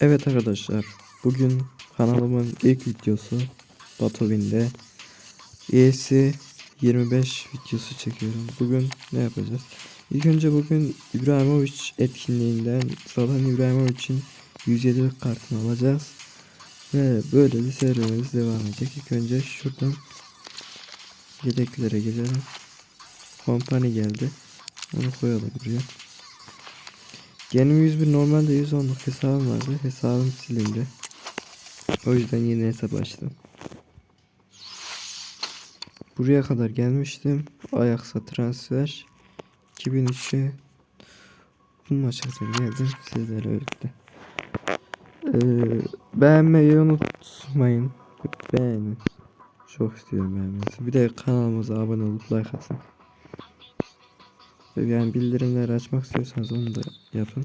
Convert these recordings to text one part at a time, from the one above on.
Evet arkadaşlar bugün kanalımın ilk videosu Batovin'de ES'i 25 videosu çekiyorum. Bugün ne yapacağız? İlk önce bugün İbrahimovic etkinliğinden Zlatan İbrahimovic'in 107'lik kartını alacağız. Ve böyle bir serimiz devam edecek. İlk önce şuradan yedeklere gidelim. Kompani geldi. Onu koyalım buraya. Benim 101 normalde 110'luk hesabım vardı. Hesabım silindi. O yüzden yeni hesap açtım. Buraya kadar gelmiştim. Ajax'a transfer. 2003'e bu maça kadar geldim. Sizlere öğretti. Ee, beğenmeyi unutmayın. Beğenin. Çok istiyorum beğenmenizi. Bir de kanalımıza abone olup like atın. Yani bildirimleri açmak istiyorsanız onu da yapın.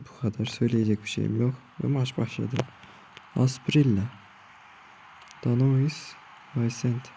Bu kadar söyleyecek bir şeyim yok. Ve maç başladı. Asprilla. Danois. Vicente.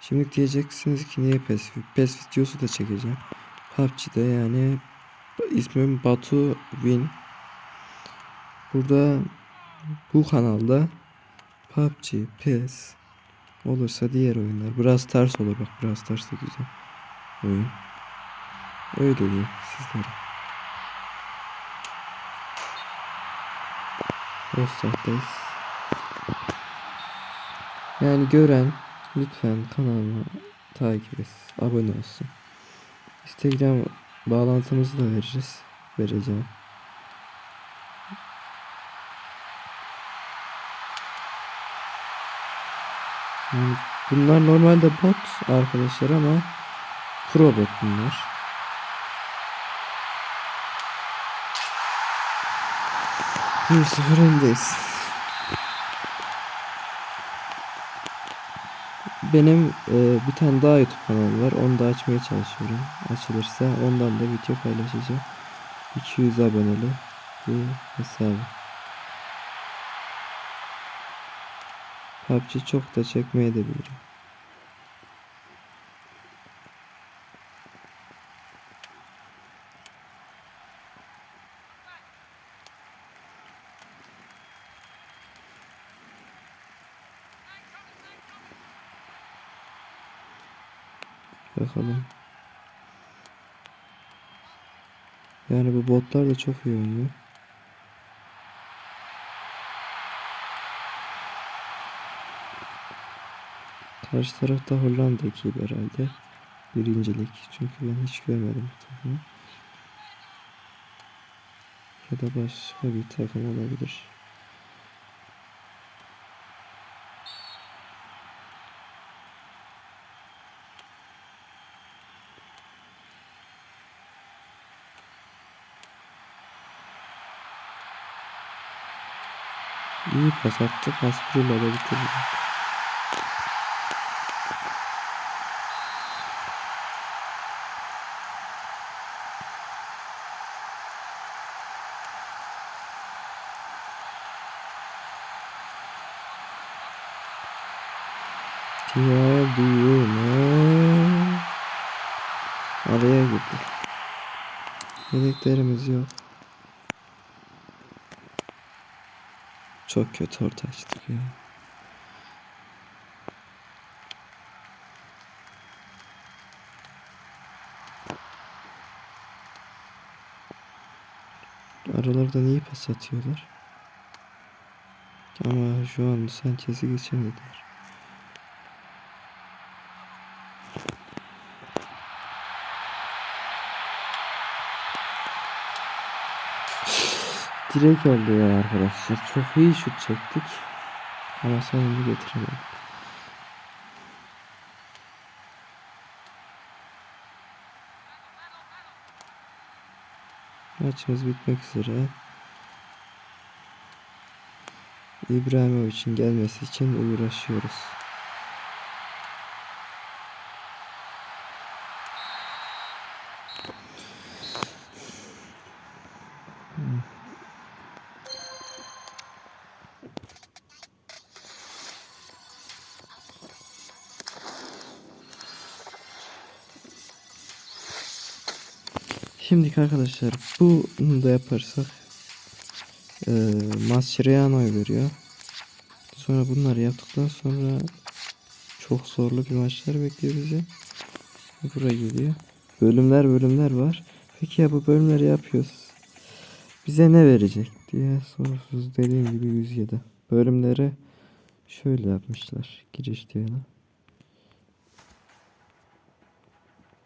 Şimdi diyeceksiniz ki niye PES? PES videosu da çekeceğim. PUBG'de yani ismim Batu Win. Burada bu kanalda PUBG, PES, Olursa diğer oyunlar. Brawl Stars olur bak. Brawl Stars da güzel oyun. Öyle diyeyim sizlere. Offside'dayız. Yani gören lütfen kanalıma takip etsin. Abone olsun. Instagram bağlantımızı da veririz. Vereceğim. Yani bunlar normalde bot arkadaşlar ama pro bot bunlar. Bir sıfır öndeyiz. Benim e, bir tane daha YouTube kanalım var. Onu da açmaya çalışıyorum. Açılırsa ondan da video paylaşacağım. 200 aboneli bir hesabı. PUBG çok da çekmeye de bilirim. Bakalım. Yani bu botlar da çok iyi oynuyor. Karşı tarafta Hollanda ekibi herhalde. Birincilik. Çünkü ben hiç görmedim bu takımı. Ya da başka bir takım olabilir. İyi pas attık. Asprilla da bitirdi. Yedeklerimiz yok. Çok kötü orta açtık ya. Aralardan iyi pas atıyorlar. Ama şu an Sanchez'i geçemediler. Direkt oldu ya arkadaşlar. Çok iyi şut çektik. Ama sonunu getiremedik. Maçımız bitmek üzere. İbrahimovic'in gelmesi için uğraşıyoruz. Şimdi arkadaşlar bunu da yaparsak e, Mascherano'yu veriyor. Sonra bunları yaptıktan sonra çok zorlu bir maçlar bekliyor bizi. Buraya geliyor. Bölümler bölümler var. Peki ya bu bölümleri yapıyoruz. Bize ne verecek diye sorsuz dediğim gibi 107. Bölümleri şöyle yapmışlar. Giriş diyorlar.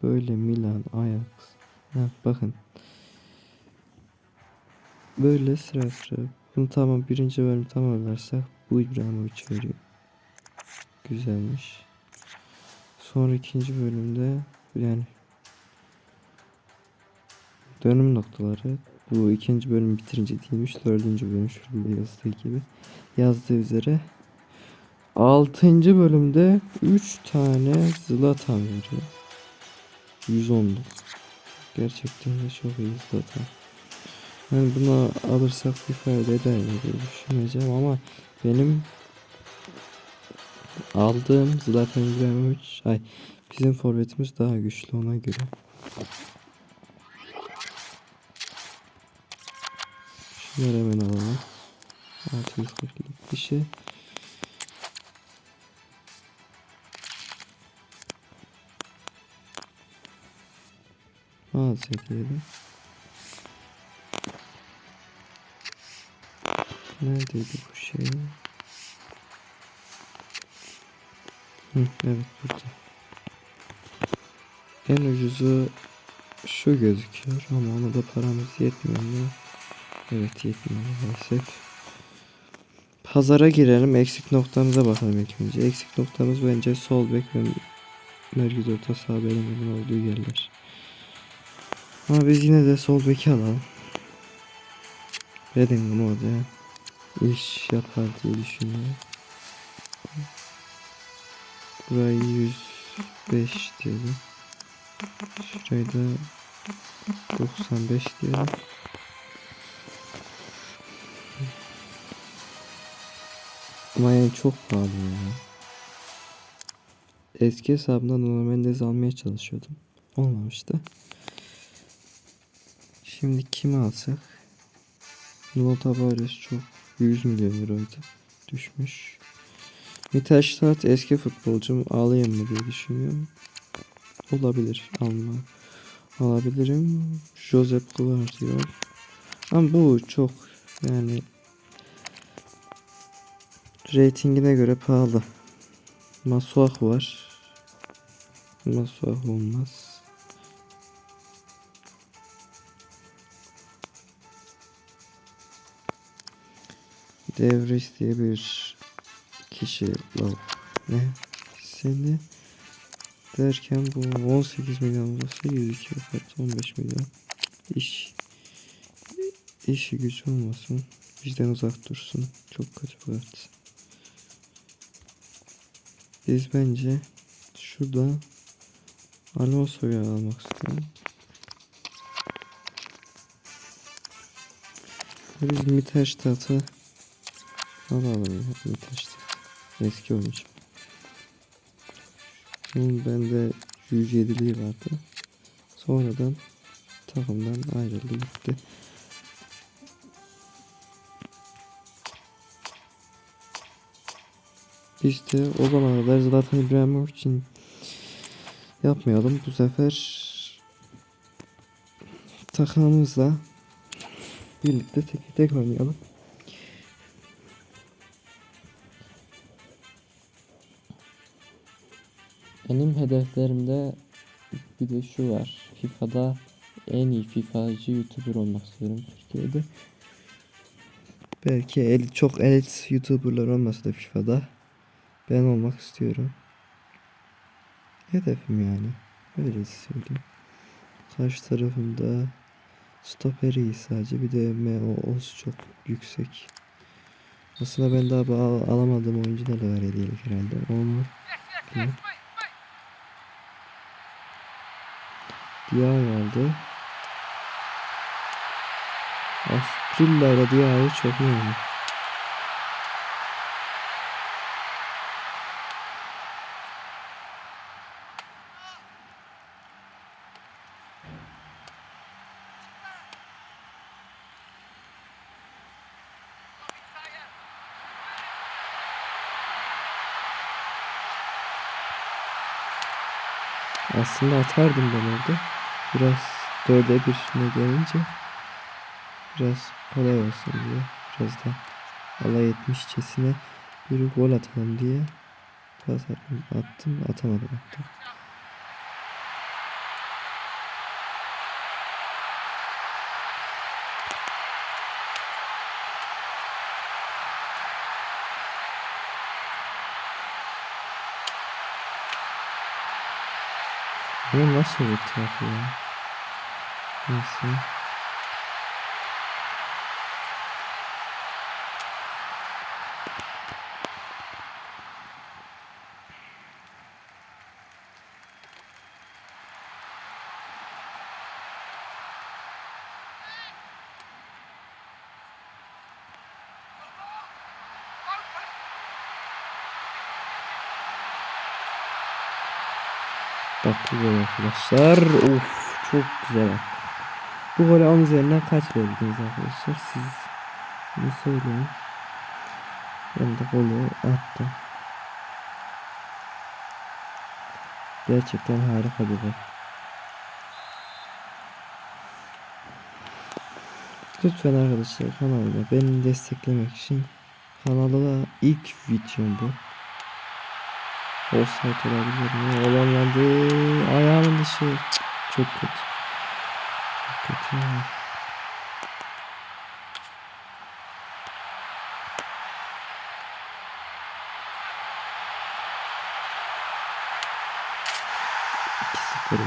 Böyle Milan, Ajax. Ha, bakın. Böyle sıra sıra. Bunu tamam birinci bölüm tamamlarsak bu İbrahimovic veriyor. Güzelmiş. Sonra ikinci bölümde yani dönüm noktaları bu ikinci bölüm bitirince değilmiş. Dördüncü bölüm şurada yazdığı gibi yazdığı üzere altıncı bölümde 3 tane Zlatan veriyor. 110'luk. Gerçekten de çok iyi Zlatan. Yani bunu alırsak bir fayda eder mi diye düşüneceğim ama benim aldığım Zlatan İbrahimovic ay bizim forvetimiz daha güçlü ona göre. Şunları hemen alalım. 642'lik bir şey. Mağaza diyelim. Neredeydi bu şey? Hı, evet burada. En ucuzu şu gözüküyor ama ona da paramız yetmiyor mu? Evet yetmiyor maalesef. Pazara girelim. Eksik noktamıza bakalım ilk önce. Eksik noktamız bence sol bek ve merkez orta saha bölümünün olduğu yerler. Ama biz yine de sol beki alalım. Bellingham orada iş yapar diye düşünüyorum. Burayı 105 diyelim. Şurayı da 95 diyelim. Ama yani çok pahalı ya. Eski hesabımdan Nuno Mendes almaya çalışıyordum. Olmamıştı. Şimdi kimi alsak? Nuno Tavares çok 100 milyon euroydu. Düşmüş. Mittelstadt eski futbolcum alayım mı diye düşünüyorum. Olabilir. Alma. Alabilirim. Josep Guardiola. Ama bu çok yani Ratingine göre pahalı. Masuah var. Masuah olmaz. Devris diye bir kişi var. Ne? Seni derken bu 18 milyon olsa 102 kart 15 milyon. İş işi gücü olmasın. Bizden uzak dursun. Çok kötü kart. Biz bence şurada Alonso'yu almak istiyorum. Biz Mittelstadt'ı alalım ya Mittelstadt. Eski oyuncu. Bunun bende 107'liği vardı. Sonradan takımdan ayrıldı gitti. De o zamana kadar Zlatan İbrahimovic için yapmayalım. Bu sefer takımımızla birlikte tek tek oynayalım. Benim hedeflerimde bir de şu var. FIFA'da en iyi FIFA'cı YouTuber olmak istiyorum Türkiye'de. Belki el, çok elit YouTuber'lar olmasa da FIFA'da ben olmak istiyorum. Hedefim yani. Öyle söyleyeyim. Karşı tarafımda stoperi iyi sadece. Bir de MOOS çok yüksek. Aslında ben daha al alamadığım oyuncular da var hediyelik herhalde. Onu bilmiyorum. Yağ aldı. Afrilla aradı yağı çok iyi oldu. Aslında atardım ben orada. Biraz dörde bir ne gelince biraz kolay olsun diye. Biraz da alay etmişçesine bir gol atalım diye pas attım, attım atamadım hatta. Bu nasıl bir taraf ya? Neyse. Bak gol arkadaşlar. Of çok güzel attı. Bu golü 10 üzerinden kaç verdiniz arkadaşlar? Siz bunu söyleyin. Ben de golü attım. Gerçekten harika bir gol. Lütfen arkadaşlar kanalıma beni desteklemek için kanalda ilk videom bu. Offside olabilir mi? Olamadı. Ayağının dışı. Çok kötü. Kötü. ya.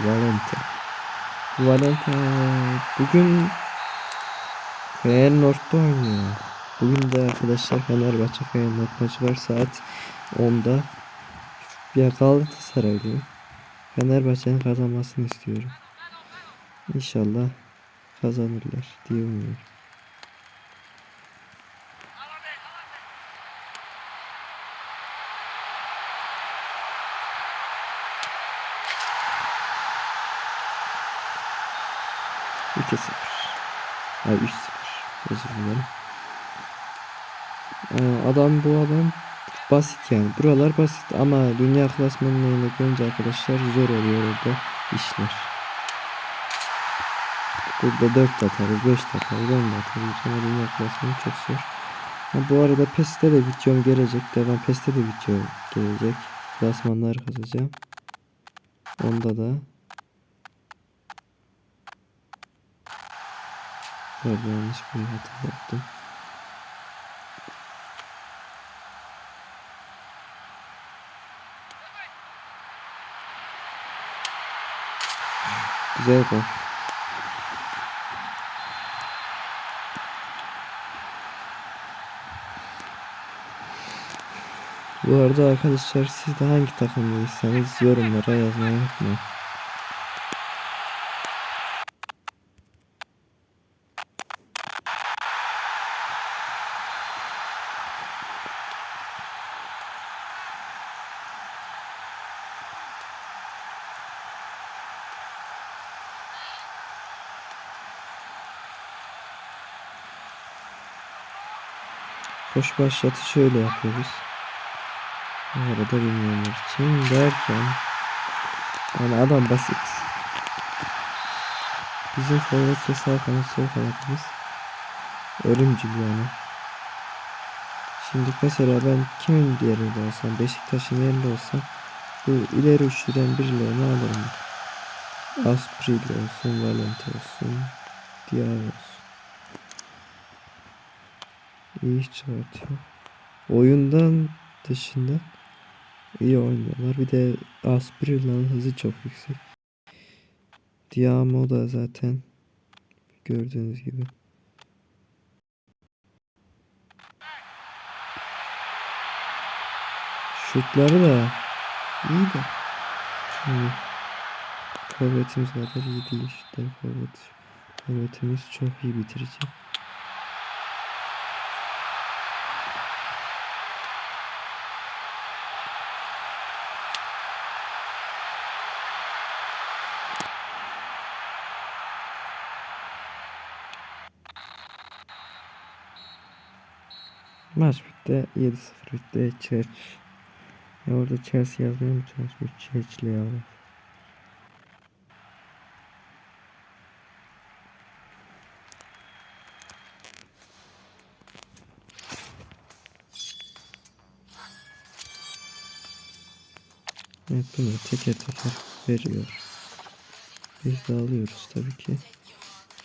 Valente. Valente bugün Feyenoord'da oynuyor. Bugün de arkadaşlar Fenerbahçe Feyenoord maçı var saat 10'da. Bir Galatasaraylıyım. Fenerbahçe'nin kazanmasını istiyorum. İnşallah kazanırlar diye umuyorum. İki sıfır. Ay üç sıfır. Özür dilerim. Ee, adam bu adam basit yani. Buralar basit ama dünya klasmanlarıyla görünce arkadaşlar zor oluyor orada işler. Burada 4 atarız, 5 atarız, 10 atarız ama dünya klasmanı çok zor. Ha, bu arada PES'te de videom gelecek. Devam PES'te de video gelecek. Klasmanlar kazacağım. Onda da Pardon yanlış bir hata yaptım. Güzel gol. Bu arada arkadaşlar siz de hangi takımdaysanız yorumlara yazmayı unutmayın. Koş başlatı şöyle yapıyoruz. Arada bilmeyenler için derken yani adam basit. Bizim forvet ve sağ kanat sol kanatımız ölümcül yani. Şimdi mesela ben kimin yerinde olsam Beşiktaş'ın yerinde olsam bu ileri üçlüden birilerini alırım. Aspril olsun, Valente olsun, Diar olsun. İyi iş çıkartıyor. Oyundan dışında iyi oynuyorlar. Bir de Asprila'nın hızı çok yüksek. Diamo da zaten gördüğünüz gibi. Şutları da iyi de. Şimdi forvetimiz kadar iyi değil işte forvet. Forvetimiz çok iyi bitirici. Maç bitti. 7-0 bitti. Church. Ya orada Chelsea yazmaya mı çalışmış? Church'le yavrum. Evet bunu teker teker veriyor. Biz de alıyoruz tabii ki.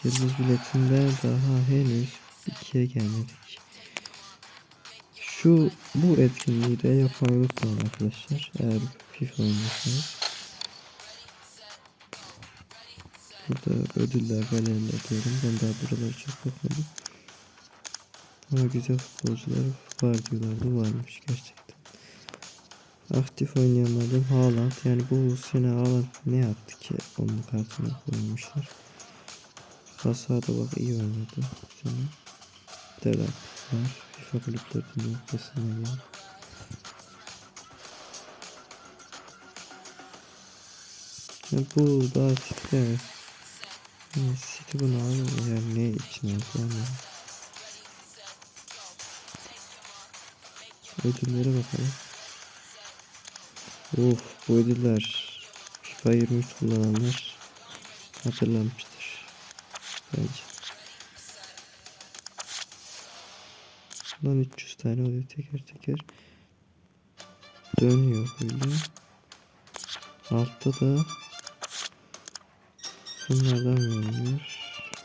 Yıldız biletinde daha henüz ikiye gelmedik. Şu bu etkinliği de yapmayı unutmayın arkadaşlar. Eğer FIFA oynuyorsanız. Burada ödüller galerinde diyorum. Ben daha buraları çok bakmadım. Ama güzel futbolcular var diyorlardı. Varmış gerçekten. Aktif oynayanlardan Haaland. Yani bu sene Haaland ne yaptı ki onun kartına koymuşlar. Hasada bak iyi oynadı. Sene. Devam var. FIFA kulüplerinin ortasına gel. Ya bu daha City evet. Yani City bunu alır yani ne için alır yani. Ödüllere bakalım. Of bu ödüller FIFA 23 kullananlar hatırlanmıştır. Bence. Bundan 300 tane oluyor teker teker. Dönüyor böyle. Altta da bunlardan veriliyor.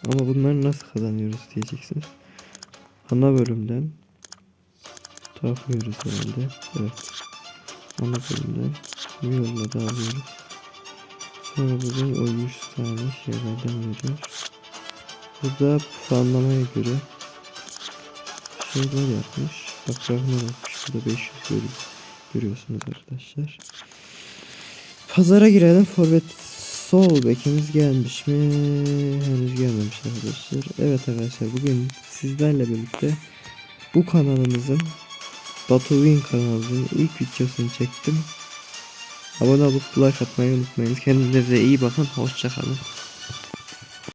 Ama bunları nasıl kazanıyoruz diyeceksiniz. Ana bölümden takıyoruz herhalde. Evet. Ana bölümden bir yolla da alıyoruz. Sonra bugün o 100 tane şeylerden veriyor. Burada puanlamaya göre şeyler yapmış. Bak Ragnar yapmış. Burada 500 görüyor. Görüyorsunuz arkadaşlar. Pazara girelim. Forvet sol bekimiz gelmiş mi? Henüz gelmemiş arkadaşlar. Evet arkadaşlar bugün sizlerle birlikte bu kanalımızın Batu Win kanalımızın ilk videosunu çektim. Abone olup like atmayı unutmayın. Kendinize iyi bakın. Hoşçakalın.